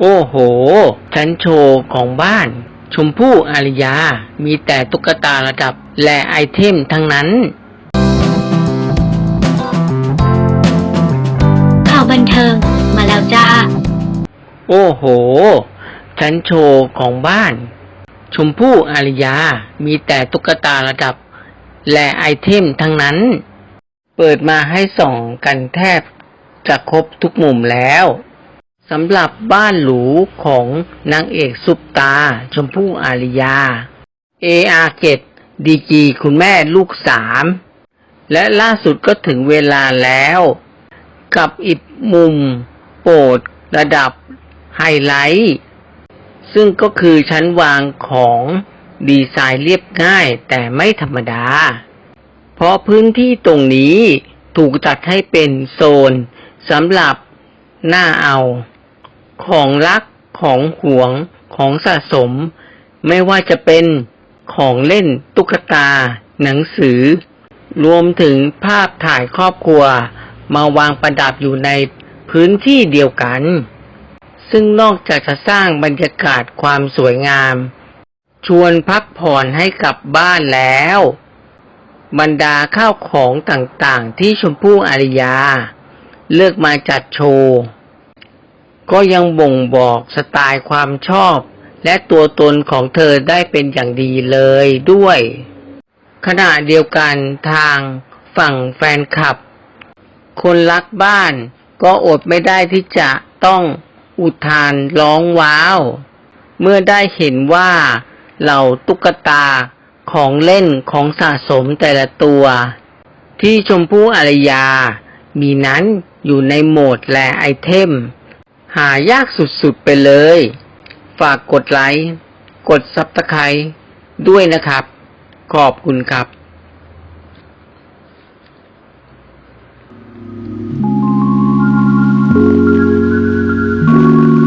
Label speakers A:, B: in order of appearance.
A: โอ้โหชั้นโชว์ของบ้าน ชมพู่อารยา มีแต่ตุ๊กตาระดับและไอเทมทั้งนั้น
B: ข่าวบันเทิงมาแล้วจ้า
A: โอ้โหชั้นโชว์ของบ้าน ชมพู่อารยา มีแต่ตุ๊กตาระดับ และไอเทมทั้งนั้น เปิดมาให้ส่องกันแทบจะครบทุกมุมแล้ว สำหรับบ้านหรูของนางเอกซุปตา ชมพู่อาริยาเออาเกตดีกีคุณแม่ลูกสามและล่าสุดก็ถึงเวลาแล้ว กับอีกมุม โปรดระดับไฮไลท์ ซึ่งก็คือชั้นวางของดีไซน์เรียบง่ายแต่ไม่ธรรมดา เพราะพื้นที่ตรงนี้ถูกจัดให้เป็นโซนสำหรับหน้าเอา ของรัก ของหวง ของสะสม ไม่ว่าจะเป็นของเล่นตุ๊กตา หนังสือ รวมถึงภาพถ่ายครอบครัว มาวางประดับอยู่ในพื้นที่เดียวกัน ซึ่งนอกจากจะสร้างบรรยากาศความสวยงาม ชวนพักผ่อนให้กลับบ้านแล้ว บรรดาข้าวของต่างๆที่ชมพู่อารยา เลือกมาจัดโชว์ ก็ยังบ่งบอกสไตล์ความชอบ และตัวตนของเธอได้เป็นอย่างดีเลยด้วย ขณะเดียวกันทางฝั่งแฟนคลับ คนรักบ้านก็อดไม่ได้ที่จะต้องอุทานร้องว้าว เมื่อได้เห็นว่าเหล่าตุ๊กตาของเล่นของสะสมแต่ละตัว ที่ชมพู่อารยา มีนั้นอยู่ในโหมดแลไอเทม หายากสุดๆไปเลย ฝากกดไลค์ กดซับสไครต์ด้วยนะครับ ขอบคุณครับ